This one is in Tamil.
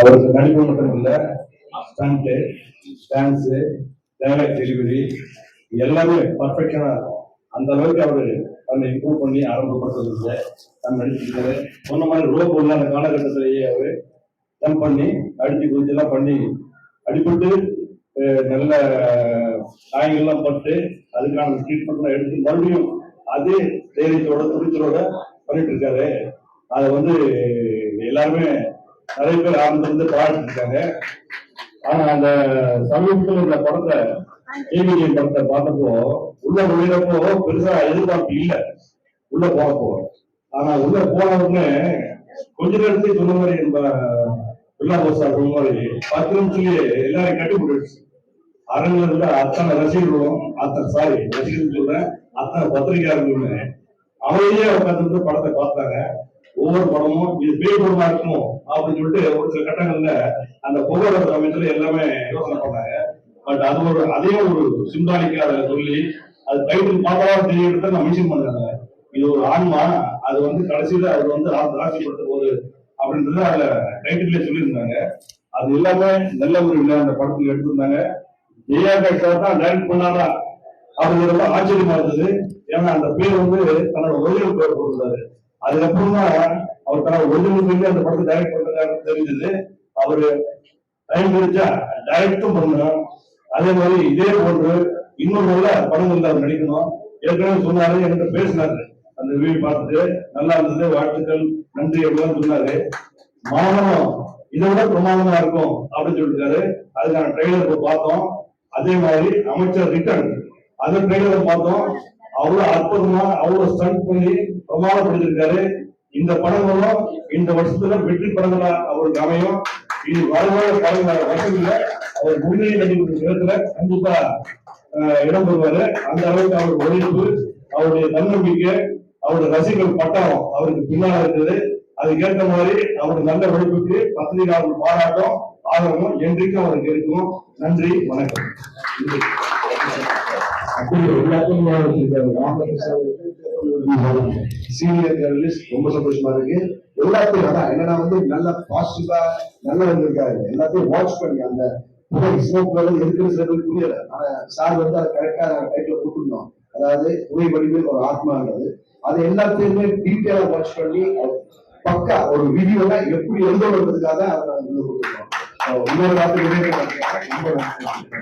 அவருக்கு நடிப்பு மட்டும் இல்ல ஸ்டண்ட்டு டான்ஸு டைலாக் டெலிவரி எல்லாமே பர்ஃபெக்ஷனா இருக்கும். அந்த அளவுக்கு அவர் தன்னை இம்ப்ரூவ் பண்ணி ஆரம்பப்படுத்துறது தான் நடிச்சிருக்காரு. சொன்ன மாதிரி ரோப் உள்ள அந்த காலகட்டத்திலேயே அவர் ஜம்ப் பண்ணி அடிச்சு குதிச்செல்லாம் பண்ணி அடிபட்டு நல்ல காயங்கள்லாம் பட்டு அதுக்கான ட்ரீட்மெண்ட்லாம் எடுத்து மறுபடியும் அதே தைரியத்தோட துணிச்சலோட பண்ணிட்டு இருக்காரு. அதை வந்து எல்லாருமே நிறைய பேர் ஆரம்பத்துல இருந்து பாராட்டு ஆனா அந்த சமீபத்தில் இந்த படத்தை ஏவிஜி படத்தை பார்த்தப்போ உள்ள நுழையிறப்போ பெருசா எதிர்பார்ப்பு இல்ல. உள்ள போறப்போ ஆனா உள்ள போன உடனே கொஞ்ச நேரத்துக்கு சொன்ன மாதிரி நம்ம பில்லா போசா சொன்ன மாதிரி பத்து நிமிஷத்துலயே எல்லாரும் கட்டி போட்டுடுச்சு அரங்கில் இருந்த அத்தனை ரசிகர்களும் அத்தனை சாரி ரசிகர்கள் சொல்றேன் அத்தனை பத்திரிகையாளர்களுமே அமைதியா உட்கார்ந்து படத்தை பார்த்தாங்க. ஒவ்வொரு படமும் இது பேய் படமா இருக்குமோ அப்படின்னு சொல்லிட்டு ஒரு சில கட்டங்கள்ல அந்த புகைப்பட சமயத்துல எல்லாமே யோசனை பண்ணாங்க. பட் அது ஒரு அதே ஒரு சிம்பாலிக்கா அதை சொல்லி அது டைட்டில் பார்த்தா தெரியுறத நான் மென்ஷன் பண்ணாங்க இது ஒரு ஆன்மா அது வந்து கடைசியில அது வந்து ரா- ராசிப்படுத்த போகுது அப்படின்றத அதுல டைட்டிலே சொல்லியிருந்தாங்க. அது எல்லாமே நல்ல ஒரு விழா அந்த படத்துல எடுத்திருந்தாங்க. ஜெயா சார் தான் டைரக்ட் பண்ணாரா? அப்படிங்கிறத ஆச்சரியமா இருந்தது. ஏன்னா அந்த பேர் வந்து தன்னோட ஒரிஜினல் பேர் போட்டிருந்தாரு. அதுக்கப்புறம் தான் அவர் தன்னோட ஒரிஜினல் அந்த படத்தை டைரக்ட் பண்றதான்னு தெரிஞ்சது. அவரு டைம் கிடைச்சா டைரக்டும் பண்ணணும் அதே மாதிரி இதே போன்று இன்னொரு நல்ல படங்கள்ல அவர் நடிக்கணும். ஏற்கனவே சொன்னாரு என்கிட்ட பேசினாரு. அந்த வீடு பார்த்துட்டு நல்லா இருந்தது வாழ்த்துக்கள் நன்றி அப்படின்னு சொன்னாரு. மாமனம் இதை விட பிரமாதமா இருக்கும் அப்படின்னு சொல்லிருக்காரு. அதுக்கான ட்ரெய்லர் பார்த்தோம். அதே மாதிரி அமைச்சர் ரிட்டர்ன் அந்த ட்ரெய்லர் பார்த்தோம். அவ்வளவு அற்புதமா அவ்வளவு ஸ்டன் பண்ணி பிரமாணப்படுத்திருக்காரு இந்த படம் இந்த வருஷத்துல வெற்றி படங்களா அவருக்கு அமையும். இது வருவாத படங்கள வருஷத்துல அவர் முன்னணி நடிகர் விதத்துல கண்டிப்பா அஹ், இடம் பெறுவாரு. அந்த அளவுக்கு அவர் உழைப்பு அவருடைய தன்னம்பிக்கை அவருடைய ரசிகர்கள் பட்டம் அவருக்கு பின்னால இருக்குது. அதுக்கேற்ற மாதிரி அவர் நல்ல உழைப்புக்கு பத்திரிகையாளர்கள் பாராட்டம் ஆதரவும் என்றைக்கும் அவருக்கு இருக்கும். நன்றி வணக்கம். சீனியர் ஜெர்னலிஸ்ட் ரொம்ப சந்தோஷமா இருக்கு. எல்லாத்தையும் அதான் என்னன்னா வந்து நல்ல பாசிட்டிவா நல்லா இருந்திருக்காரு. எல்லாத்தையும் வாட்ச் பண்ணி அந்த புகை ஸ்மோக் லெவல் இருக்கிற சில பேருக்கு புரியல. ஆனா சார் வந்து அதை கரெக்டா டைட்டில் கொடுத்துருந்தோம். அதாவது புகை வடிவில் ஒரு ஆத்மான்றது அது எல்லாத்தையுமே டீட்டெயிலா வாட்ச் பண்ணி பக்கா ஒரு வீடியோல எப்படி எழுதணுன்றதுக்காக அதை வந்து கொடுத்துருக்கோம் இன்னொரு வார்த்தை ரொம்ப நன்றி.